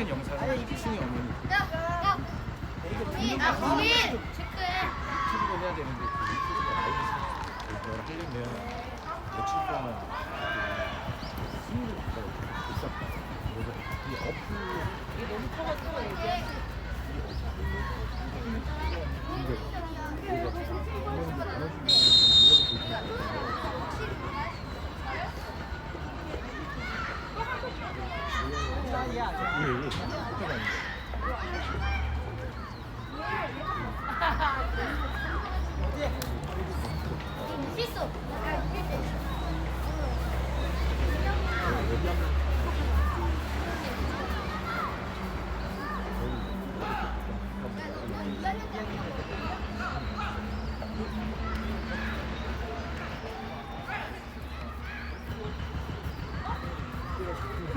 찍은 영상을 기승이 어머니 나 고민 체크해. 유튜브로 해야 되는데 그 유튜브가 라이브 그걸 하려면 며칠 동안 돼. 비쌌다. 그래서 이 어플 이게 너무 커가지고 얘기해. 근데 우리가 게 나눠주면 이거를 보여주는 예,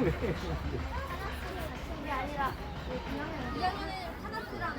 2학년에 하나뿐랑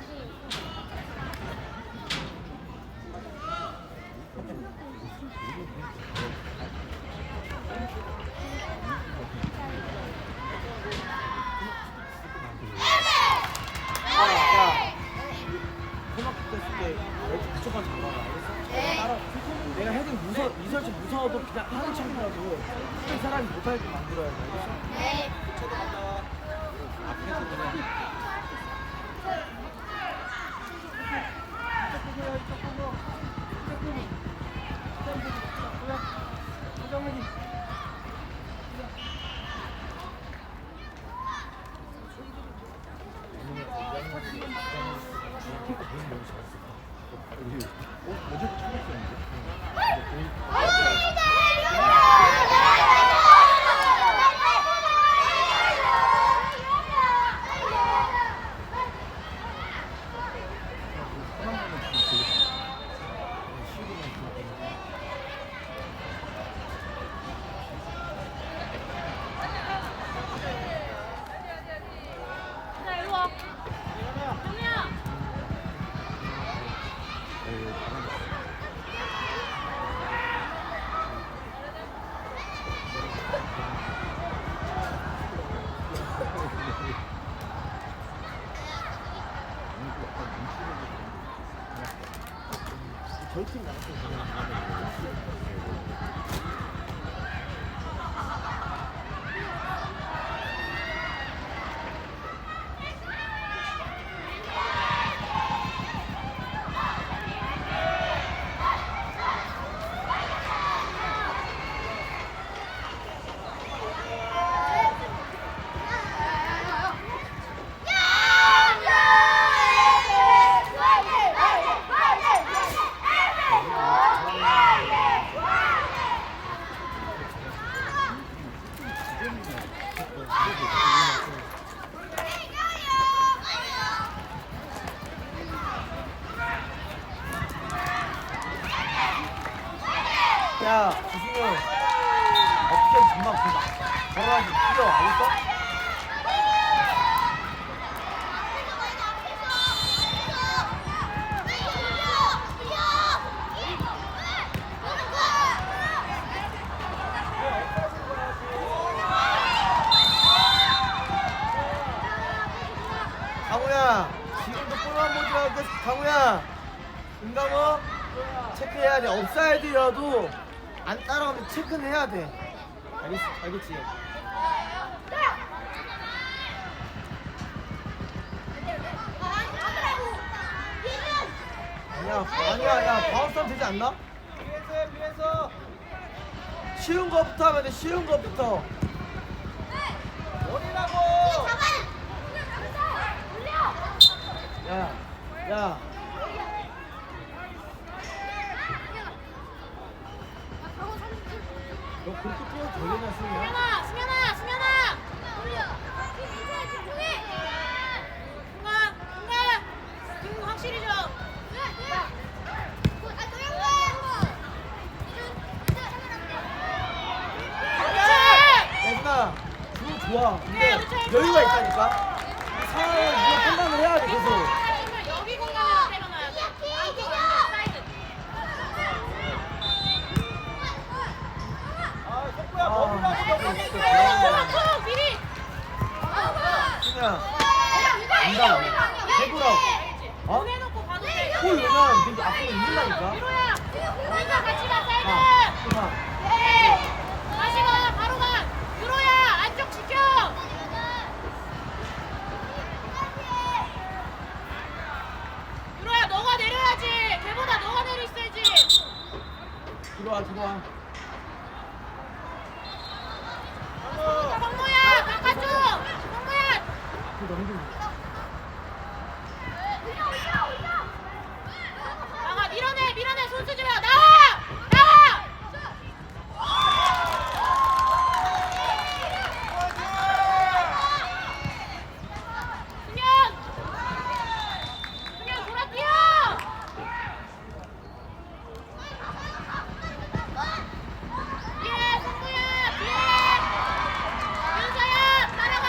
체크해야 돼. 업사이드라도 안 따라오면 체크는 해야 돼. 알겠, 알겠지? 아니야, 아니야, 야, 바운스 하면 되지 않나? 위에서 위에서 쉬운 거부터 하면 돼, 쉬운 거부터. 머리라고 야, 야. 너 그렇게 뛰어도 되겠냐, 승우야? 승현아, 승현아, 승현아. 중간, 중간. 등 확실히 줘. 그렇지. 예준아, 주 좋아. 근데 네, 그렇죠. 여유가 있다니까? 이 상황을 네가 판단을 해야 돼, 계속. 아니면 여기 공간에서 때려놔야 돼. 안쪽 안 사이드. 아 석구야 아, 머리라고 진짜 너무 진짜 세게. 톡, 톡, 미리. 승우야 안다고 해보라고 어? 보내놓고 가도 돼. 골 넣으면 네 앞으로 있는다니까 미로야. 우리가 같이 가, 사이드. 아 그만 네. 다시 가, 바로 가. 미로야, 안쪽 지켜. 미로야, 너가 내려야지. 걔보다 너가 내려 있어야지. 들어 와 바깥쪽. 성모야. 그 넘기면 나가, 밀어내, 밀어내, 손 쓰지 마. 나와! 나와! 승현! 승현, 돌아 뛰어! 뒤에, 성모야, 뒤에! 윤서야, 따라가!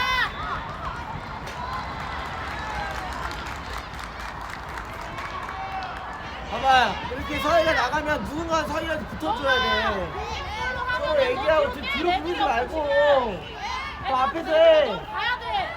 봐봐 이렇게 나가면 누군가 서희한테 붙어줘야 돼. 서로 얘기하고 뒤- 뒤로 부르지 말고. 저 앞에서 해 가야 돼.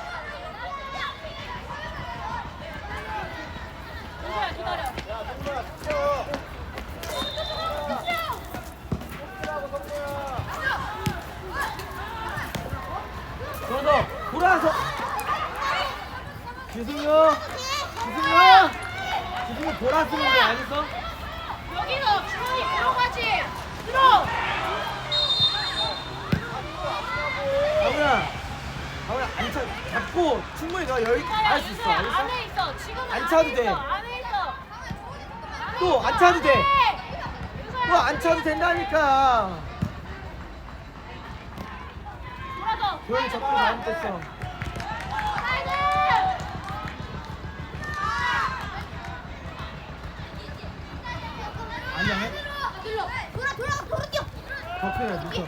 기다려. 돌아서. 지승유 지승유 지승유 돌아서는 게 아니서 여기서 주머니 들어가지. 들어. 강우야 강우야 안차 잡고 충분히 너 여기 갈수 있어 윤서야, 알겠어? 안에 있어. 지금 안 차도 돼. 안에 있어. 또 안 차도 돼. 윤서야, 안 차도 된다니까 돌아서. 조용히 접근 잘못했어 사이드. 아니야 해? 들러. 돌아 돌아 돌아 뛰어. 덕분에 미쳐 아,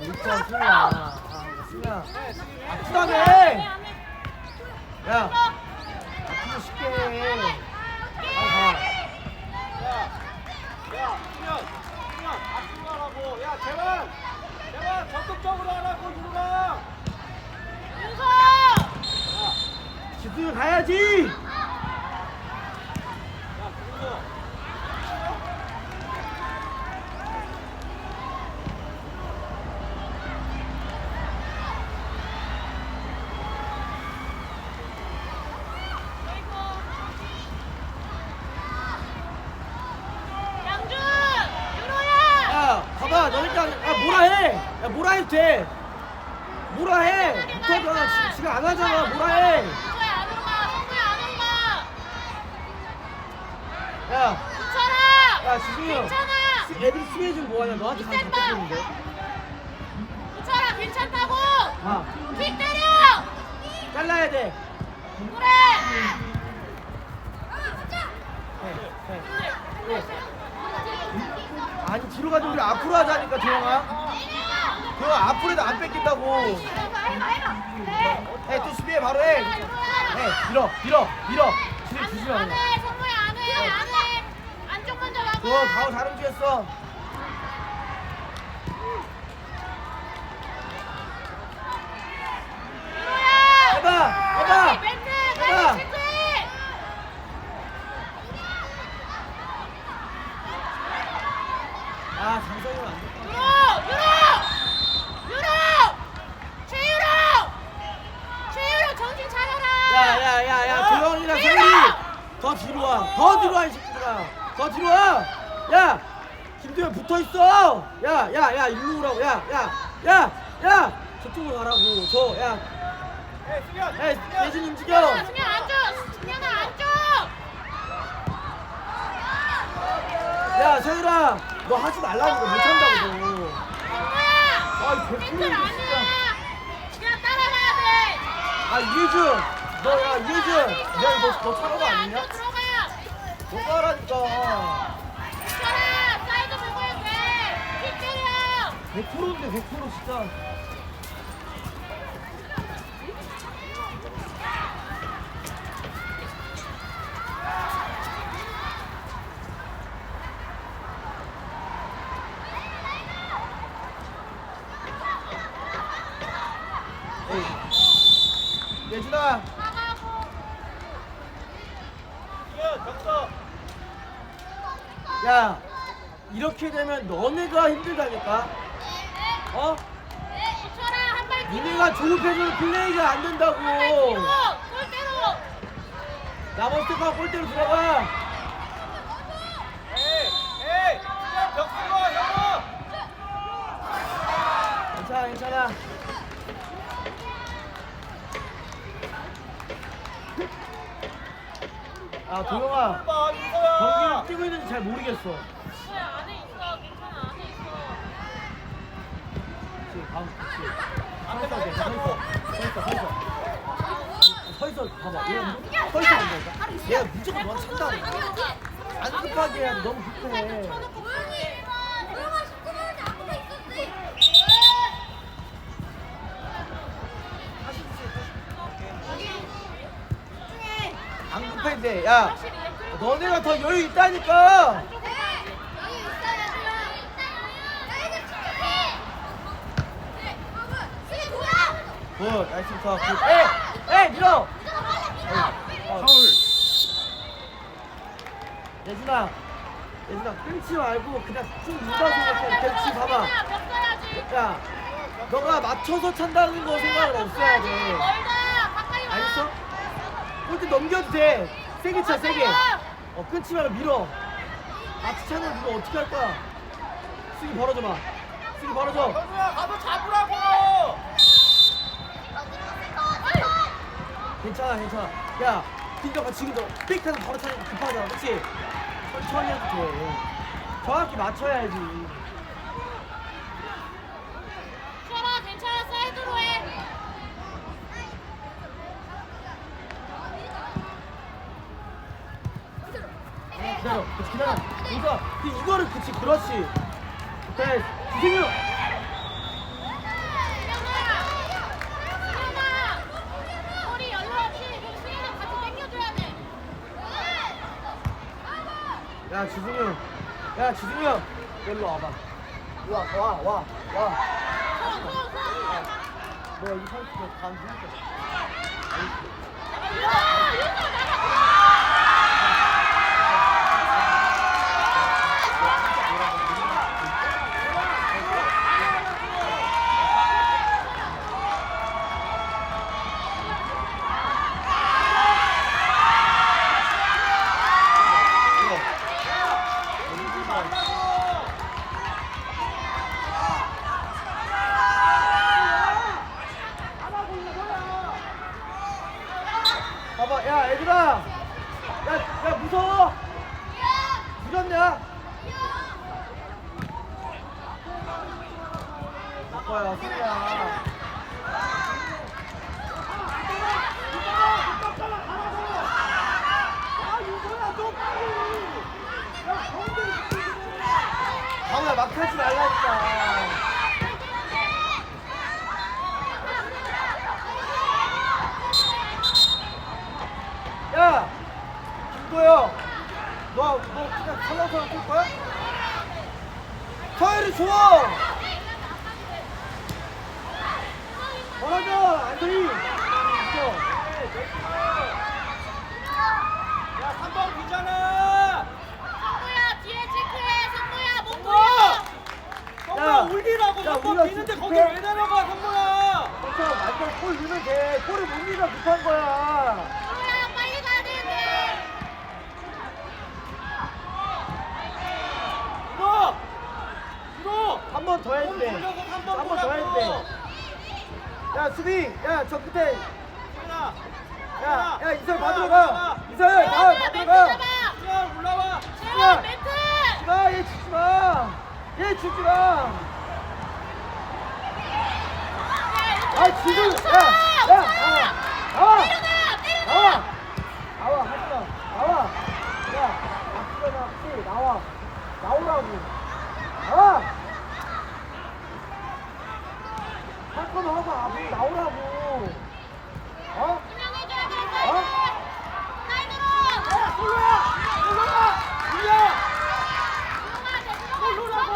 미쳐 아 아프다며 안해 안해. 야 아프면 쉽게 야 재환 재환 적극적으로 하라고 누가 윤서. 지승유 가야지 야 동구 양준. 윤호야. 야 봐봐 너니까 야 뭐라 해 야 뭐라 해도 돼 뭐라 해 못하잖아 지- 지금 안 하잖아 뭐라 안으로 가. 성구야 안으로 가. 야, 지승유 괜찮아. 수- 애들이 수혜 좀 뭐하냐 너한테 봐. 잡혔는데 괜찮아 괜찮다고. 아 킥 때려. 잘라야 돼 그래. 해, 해. 해. 아니 뒤로 가지 우리 앞으로 하자니까 조영아 조영아 앞으로 해도 안 뺏긴다고. 해 또 수비해 바로 해. 해, 밀어 밀어 밀어. 주시면 안 돼. 안해 성모야 안해 안해. 안쪽 먼저 막아 그거 가오 잘 움직였어 해봐 해봐 빨리 체크해 아 장성이면 안 돼. 윤호 윤호 윤호 최윤호 최윤호 정신 차려라 야야야야 조영이랑 최윤호! 성리 더 뒤로 와 더 뒤로 와 이 새끼들아. 더 뒤로 와 야 김도현 붙어 있어. 야 야 야 일로 오라고. 야 야 야 야. 저쪽으로 가라고. 저야. 에 승현. 야, 예진 움직여. 승현 안쪽 승현아 안쪽 야 서유라. 너 하지 말라는 거 못한다고 너. 성모야 아이 멘트 개뿔이 아니야 진짜. 그냥 따라가야 돼. 아 이해준 너야 이해준. 내가 너, 너 차는 거 아니냐? 해도 돼킥 때려 100%인데 100% 진짜 에이. 괜찮아. 나가고. 지금 졌어. 야, 이렇게 되면 너네가 힘들다니까. 어? 니네가 조급해서 플레이가 안 된다고. 한발 뒤로. 골대로. 들어가. 에이, 에이, 그냥 벽 쓰고, 영호. 괜찮아, 괜찮아. 아, 도영아. 경기를 뛰고 있는지 잘 모르겠어. 그래 안에 있어. 괜찮아 안에 있어. 그렇지, 방, 그렇지. 서 있어, 돼, 서 있어. 서 있어, 서 있어. 서 있어, 봐봐. 얘, 서 있어, 안 된다. 얘 무조건 너한테 찬다. 안 급하게 해야 돼. 너무 급해. 쳐놓고. 안급 돼. 야, 너네가 더 여유 있다니까. 굿, 나이스 터. 굿. 에, 에, 밀어. 파울. 예준아, 예준아, 끊지 말고 그냥 쭉 누가 생각해. 그렇지, 봐봐. 벽 야, 너가 맞춰서 찬다는 거 생각은 없어야 돼. 알겠어? 골대 넘겨도 돼. 세게 차, 세게. 어, 끊지 말고 밀어. 맞춰 차는 누가 어떻게 할 거야? 수기 벌어줘 봐. 수기 벌어줘. 영호야, 가서 잡으라고. 괜찮아, 괜찮아. 야, 김정아 지금도 삑하면 바로 차니까 급하잖아, 그렇지? 천천히 해도 돼. 정확히 맞춰야지. 쉬어라 괜찮아 사이드로 해. 기다려. 그러니까 그 이거를 그치, 그렇지. 네, 그럼 수연아 같이 당겨줘야 돼. 야. 야, 주승유. 일로 와봐. 와, 와, 와, 와. 손, 손, 손. 너이 선수 다음 생각. 야, 윤서 나가. 봐봐, 야, 얘들아. 야, 야, 무서워. 무섭냐? 오빠야, 승이야. 강우야, 막 하지 말라니까. 야! 김도영! 너, 너 그냥 설렁설렁 뛸 거야? 서열이 좋아! 안성이! 있어. 야, 3번 비잖아. 성모야 뒤에 체크해. 성모야 몸 성모! 돌려. 야, 성모 올리라고 야, 3번 우리가 비는데 거기. 왜 내려가, 성모야? 그래서 완전 골 넣으면 돼. 골을 못 넣으면 급한 거야 빨리 가야 되는데. 이거! 이거! 한 번 더 해야 돼. 돌려서 한번 한 번 더 해야 돼. 야, 수비! 야, 저 끝에! 수현아, 야, 야, 이설 받으러 가! 이설! 다 받으러 가! 수현 올라와. 재현 멘트. 주지 마! 얘 주지 마! 얘 주지 마! 아, 지금! 야! 야! 나와! 나와! 때려놔 때려놔. 나와! 나와! 하지 마! 나와! 야! 앞으로 나왔지? 나와! 나오라고! 나와! 할 거면 하고 앞으로 나오라고! 어? 그냥 해줘야 돼. 어? 잘 들어. 야, 솔로야! 솔로야! 솔로야! 성모야 잘 들어가. 솔로라고!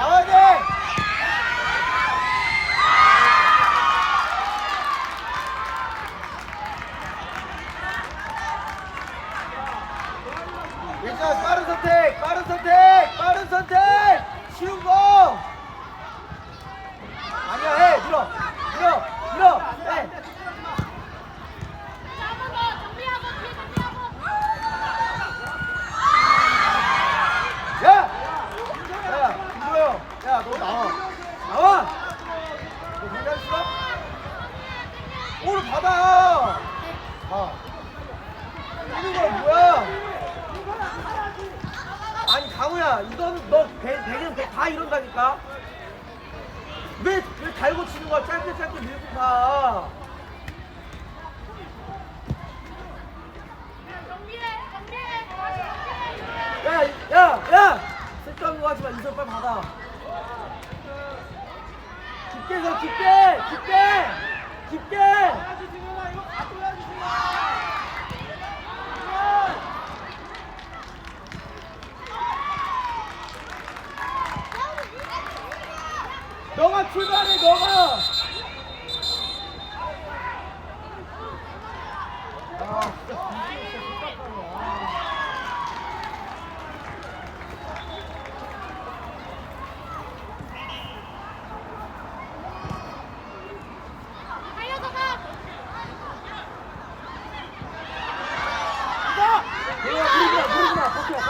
야, 예준아 빠른 선택 빠른 선택 빠른 선택 쉬운 거 아니야 해 밀어 밀어 밀어 해 자, 한 번 더. 정리하고, 뒤에 정리하고. 야! 야, 김도영, 야, 너 나와. 나와! 너 공장 싫어? 오늘 받아! 아. 이는 거 뭐야? 아니, 강우야, 이거는 너 배, 배는 배, 다 이런다니까? 왜, 왜 달고 치는 거야? 정리해. 야, 야, 야! 쓸데없는 거 하지 마. 이선 빨리 받아. 깊게 서 깊게! 깊게! 깊게! 너가 출발해, 너가! 아, 진짜 달려서 가. 내가 부르지마, 부르지마.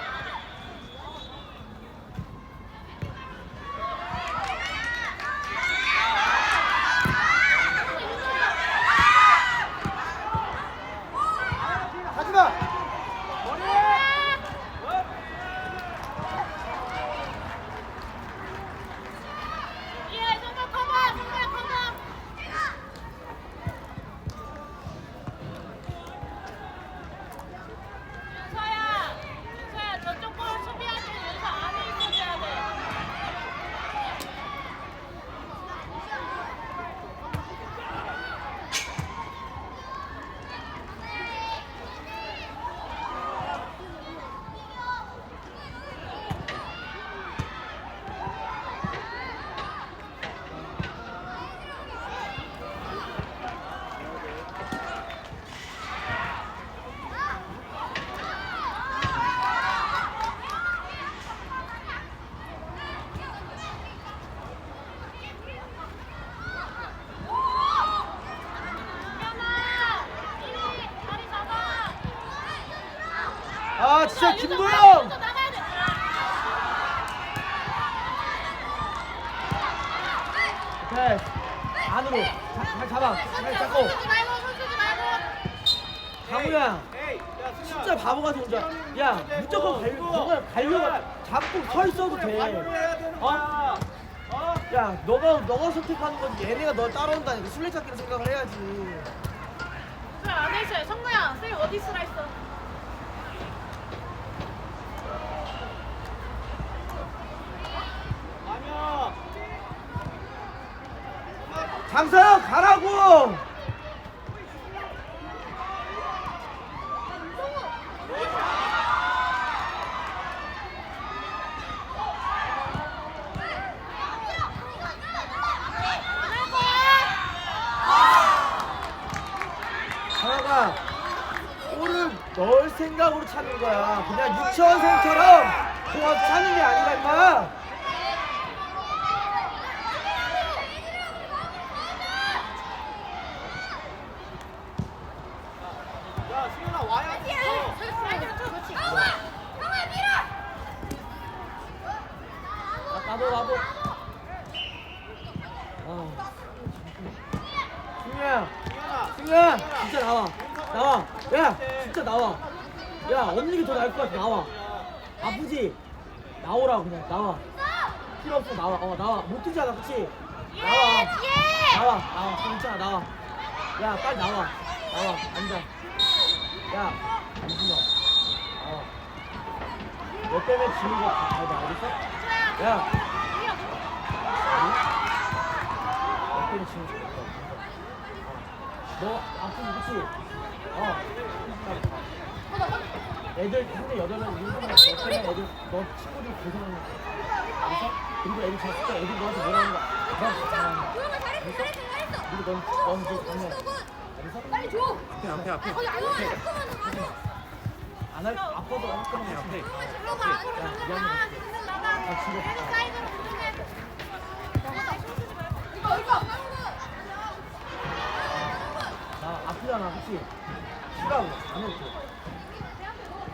너가 선택하는 거지. 얘네가 널 따라온다니까. 술래잡기를 생각을 해야지. 쌤 안에 있어요. 성구야, 쌤 어디 있으라 했어? 아니야 장서영 가라고. 안할 거야. 하나가 골을 넣을 생각으로 차는 거야. 그냥 유치원생처럼 공학 차는 게 아니라 임마. 야 승현아 와야지 어. 그렇지. 아, 나도 나도. 아. 승우야, 승현아 승우야, 진짜 나와. 나와. 야, 진짜 나와. 야, 게더 나을 것 같아. 나와. 아프지? 나오라고 그냥 나와. 필요 없어 나와. 어 나와. 못 뛰잖아, 그렇지? 나와. 예, 예. 나와. 나와. 괜찮아, 나와. 야, 빨리 나와. 나와. 앉아. 야, 앉지 마. 나와. 너 때문에 지는 거 알다, 알겠어? 야. 앞에는 지금 좋다. 너 앞으로 그치? 어. 애들 근데 여자는 일본에 너 때문에 애들 너 친구들 고생하는 거. 알았어? 그리고 애들 잤을 때 애들 너한테 뭐라는 거야? 너 어. 잘하는 거야. 알았어? 그리고 넌, 넌 이제 가면. 빨리 줘. 앞에 앞에 앞에. 거기 아유 잠깐만 안 할, 아빠도 안 할 거면 앞에. 야, 미안해. 나 아프잖아 그치? 쉬라고 안 올게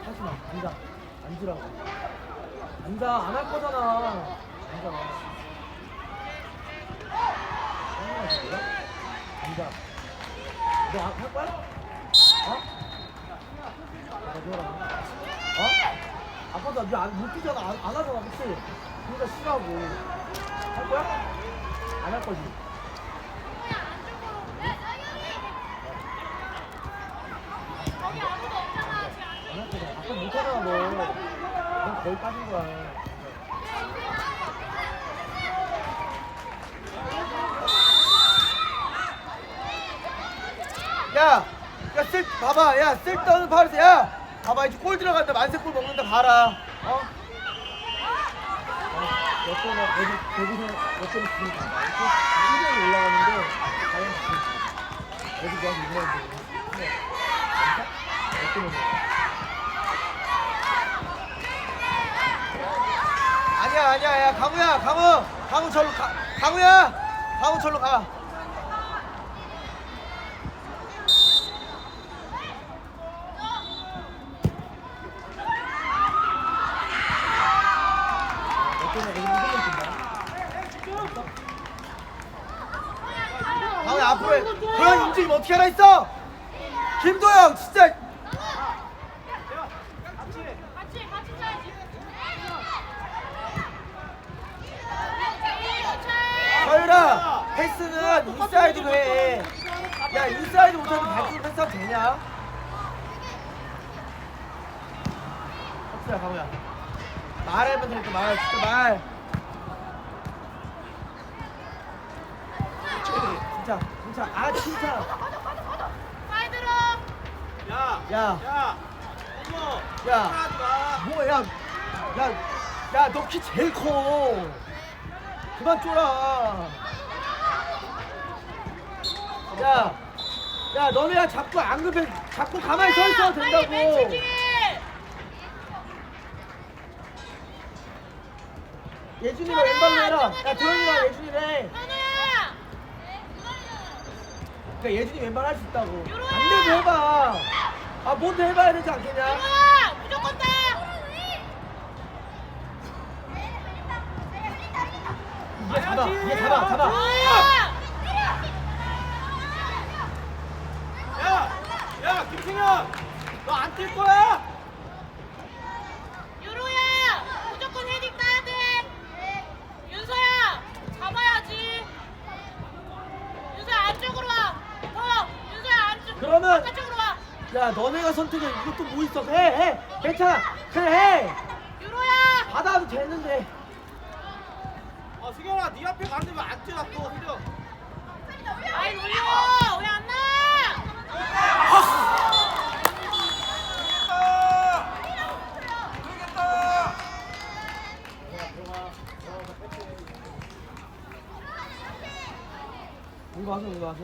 하지 마 앉아 앉으라고 앉아 안 할 거잖아 앉아 좋아? 앉아 너할 거야? 어? 너 뭐라고? 어? 아빠가 니못 뛰잖아. 안, 안 하잖아 그치? 그러니까 쉬라고. 할 거야? 안 할 거지. 안안할 거잖아 아빠 못 하잖아 너넌 거의 빠진 거야. 야, 야, 쓸, 봐봐, 야, 쓸데없는 파울이야. 야, 봐봐, 이제 골 들어간다, 만세골 먹는다, 봐라. 어? 어, 몇 번에, 여기서 몇 번에 지니까. 굉장히 올라가는데, 과연 너한테 유명한데. 몇 번에 아니야, 아니야, 야, 강우야, 강우. 강우 절로 가. 강우야! 강우 절로 가. 강우야, 앞으로 해. 그런 움직임 어떻게 하라 했어? 김도영, 진짜. 서율아, 패스는 인사이드로 해. 야, 인사이드 못하는데 발으로 패스하면 되냐? 박수야, 강우야. 말하면 되니까 말, 진짜 말. 진짜, 진짜, 아, 진짜. 사이드로 야! 야. 야! 어머! 야. 하지 마! 뭐야, 야, 야, 야, 너 키 제일 커. 그만 쫄아. 야, 야, 너네야 자꾸 안 급해, 자꾸 가만히 서 있어도 된다고. 예준이가 왼발로 해라. 야, 도현이랑 예준이래. 그러니까 예준이 왼발 할수 있다고. 유로야. 안 되고 해봐. 아, 뭔데 해봐야 되지 않겠냐? 현우야 무조건 다 이게 잡아, 이게 잡아, 잡아. 현우야 야! 야! 김승현! 너 안 뛸 거야? 유로야 무조건 헤딩 따야 돼 윤서야 잡아야지 윤서야 안쪽으로 와더 윤서야 안쪽 그러면- 바깥쪽으로 와 야, 너네가 선택해. 이것도 뭐 있어? 해, 해. 괜찮아. 그래, 해. 유로야 받아도 되는데. 어, 승현아, 네 앞에 가는데 왜안 뛰어, 또, 승현? 아이 올려 왜 안 나? 이거 와서, 이거 와서.